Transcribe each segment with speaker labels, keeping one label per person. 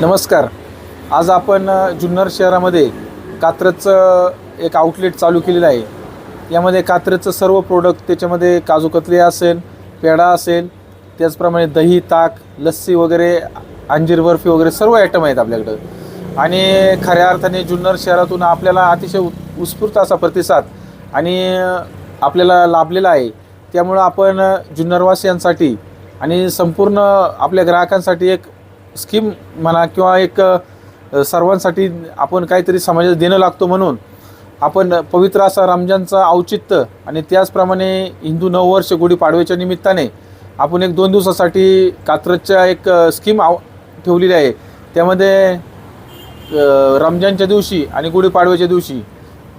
Speaker 1: नमस्कार. आज आपण जुन्नर शहरामध्ये कात्रजचं एक आउटलेट चालू केलेलं आहे. यामध्ये कात्रजचं सर्व प्रोडक्ट त्याच्यामध्ये काजू कतली असेल पेढा असेल त्याचप्रमाणे दही ताक लस्सी वगैरे अंजीर बर्फी वगैरे सर्व आयटम आहेत आपल्याकडं. आणि खऱ्या अर्थाने जुन्नर शहरातून आपल्याला अतिशय उत्स्फूर्त असा प्रतिसाद आणि आपल्याला लाभलेला आहे. त्यामुळं आपण जुन्नरवासियांसाठी आणि संपूर्ण आपल्या ग्राहकांसाठी एक स्कीम म्हणा किंवा एक सर्वांसाठी आपण काहीतरी समाजात देणं लागतो म्हणून आपण पवित्र असा रमजानचा औचित्य आणि त्याचप्रमाणे हिंदू नववर्ष गुढीपाडव्याच्या निमित्ताने आपण एक दोन दिवसासाठी कात्रजच्या एक स्कीम आव ठेवलेली आहे. त्यामध्ये रमजानच्या दिवशी आणि गुढीपाडव्याच्या दिवशी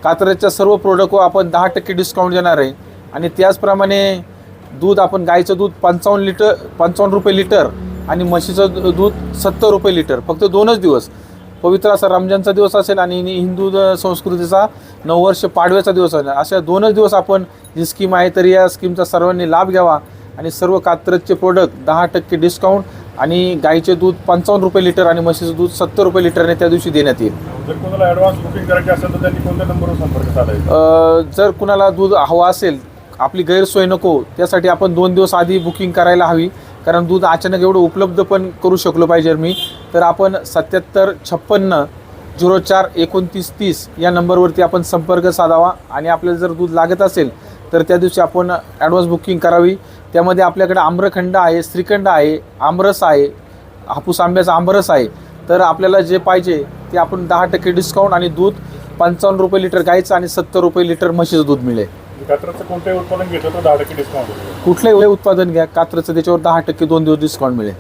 Speaker 1: कात्रजच्या सर्व प्रोडक्टवर आपण दहा टक्के डिस्काउंट देणार आहे. आणि त्याचप्रमाणे दूध आपण गाईचं दूध पंचावन्न लिटर पंचावन्न रुपये लिटर आणि म्हशीचं दूध सत्तर रुपये लिटर फक्त दोनच दिवस. पवित्र असा रमजानचा दिवस असेल आणि हिंदू संस्कृतीचा नववर्ष पाडव्याचा दिवस असेल. अशा दोनच दिवस आपण जी स्कीम आहे तर या स्कीमचा सर्वांनी लाभ घ्यावा आणि सर्व कात्रजचे प्रोडक्ट दहा टक्के डिस्काउंट आणि गाईचे दूध पंचावन्न रुपये लिटर आणि म्हशीचं दूध सत्तर रुपये लिटरने त्या दिवशी देण्यात येईल.
Speaker 2: जर कोणाला ॲडव्हान्स बुकिंग करायची असेल तर त्यांनी कोणत्या नंबरवर संपर्क साधायचा?
Speaker 1: अ, जर कुणाला दूध हवं असेल आपली गैरसोय नको त्यासाठी आपण दोन दिवस आधी बुकिंग करायला हवी. कारण दूध अचानक एवढं उपलब्ध पण करू शकलो पाहिजे मी. तर आपण सत्याहत्तर छप्पन्न झिरो चार एकोणतीस तीस या नंबरवरती आपण संपर्क साधावा. आणि आपल्याला जर दूध लागत असेल तर त्या दिवशी आपण ॲडव्हान्स बुकिंग करावी. त्यामध्ये आपल्याकडे आम्रखंड आहे श्रीखंड आहे आमरस आहे हापूस आंब्याचा आंबरस आहे. तर आपल्याला जे पाहिजे ते आपण दहा टक्के डिस्काउंट आणि दूध पंचावन्न रुपये लिटर गाईचं आणि सत्तर रुपये लिटर म्हशीचं दूध मिळेल.
Speaker 2: कात्रचं कोणतंही उत्पादन घेतलं तर दहा टक्के डिस्काउंट होतो
Speaker 1: कुठलंही उत्पादन घ्या कात्रचं त्याच्यावर दहा टक्के दोन दिवस डिस्काउंट मिळेल.